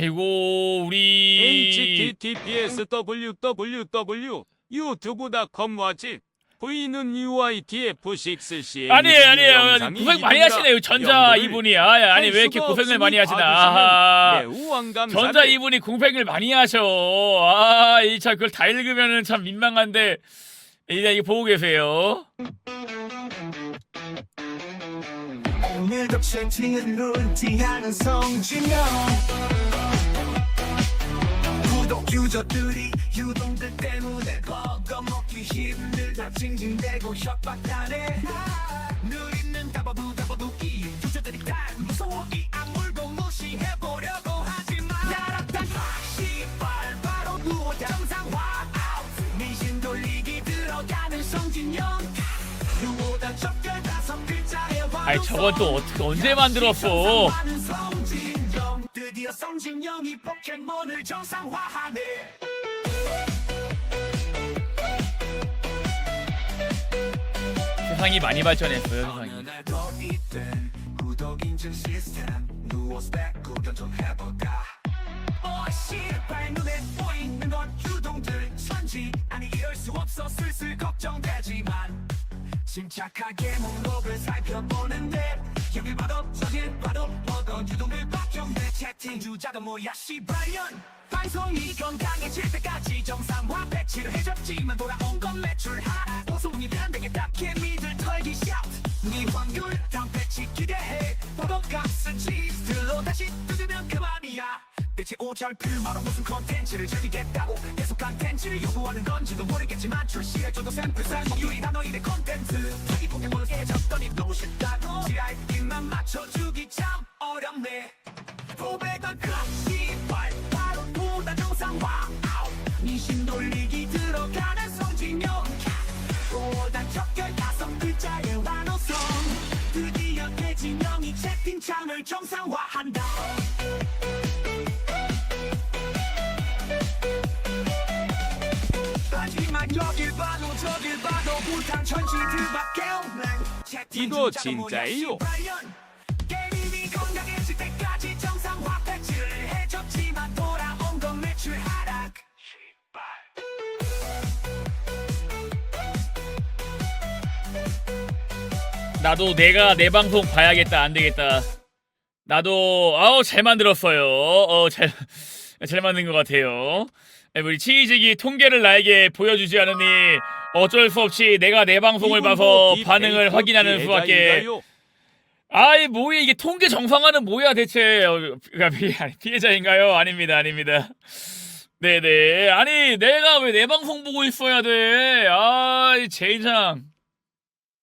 아이고 우리. Https www 와치 V는 UITF6C 아니에요 아니에요 고생 많이 하시네요 전자 이분이. 아 아니 왜 이렇게 고생을 많이 하시나. 왕감사를 전자 이분이 공백을 많이 하셔. 아, 이참 그걸 다 읽으면은 참 민망한데. 이제 이거 보고 계세요. 오늘도 채팅을 눈티 하는 성진영 구독 유저들이 유동들 때문에 버거먹기 힘들다 징징대고 협박하네. 누리는 다바부 다바부기 유저들이 다 무서워 이 악물고 무시해보려고 하지만 나락단 시발 바로 누워 정상화 미신 돌리기 들어가는 성진영. 누워다 적결 다섯 글자의 아이 저건 또 어떻게 언제 만들었어? 성진영이 포켓몬을 정상화하네. 세상이 많이 발전했어요 세상이. 어느 날더 있던 구독 인증 시스템 누워서 배구경 좀 해볼까? 어 씨발 눈에 보이는 건 유동들. 선지 아니 이럴 수 없어. 슬슬 걱정되지만 침착하게 목록을 주자가 뭐야 씨발년 방송이 건강해질 때까지 정상화 배치를 해줬지만 돌아온 건 매출 하락 보송이 변되겠다 개미들 털기 샤우트 네 확률 다음 배치 기대해. 보도 값은 치즈들로 다시 뜯으면 그만이야. 대체 오절 필마로 무슨 컨텐츠를 즐기겠다고 계속 컨텐츠를 요구하는 건지도 모르겠지만 출시해줘도 샘플상 유일한 너희의 컨텐츠. 이 포켓몬을 깨졌더니 너무 쉽다고 지랄기만 맞춰주기 참 어렵네 500원 크시발 바로 보다 정상화. 미신 돌리기 들어가는 성진영 보단 적결 다섯 글자의 완호성. 드디어 대진영이 채팅창을 정상화한다. 하지만 여길 봐도 저길 봐도 부탄 천지들밖에 없네. 채팅 이거 진짜예요? 출 하락 나도 내가 내 방송 봐야겠다 안 되겠다. 나도 아우 잘 만들었어요. 어잘 잘 만든 것 같아요. 네, 우리 치이직이 통계를 나에게 보여주지 않으니 어쩔 수 없이 내가 내 방송을 봐서 반응을 확인하는 수밖에. 아이 뭐야 이게 통계 정상화는 뭐야 대체? 어, 피- 아니, 피해자인가요? 아닙니다 아닙니다. 네네. 아니 내가 왜 내 방송 보고 있어야 돼? 아이 제인상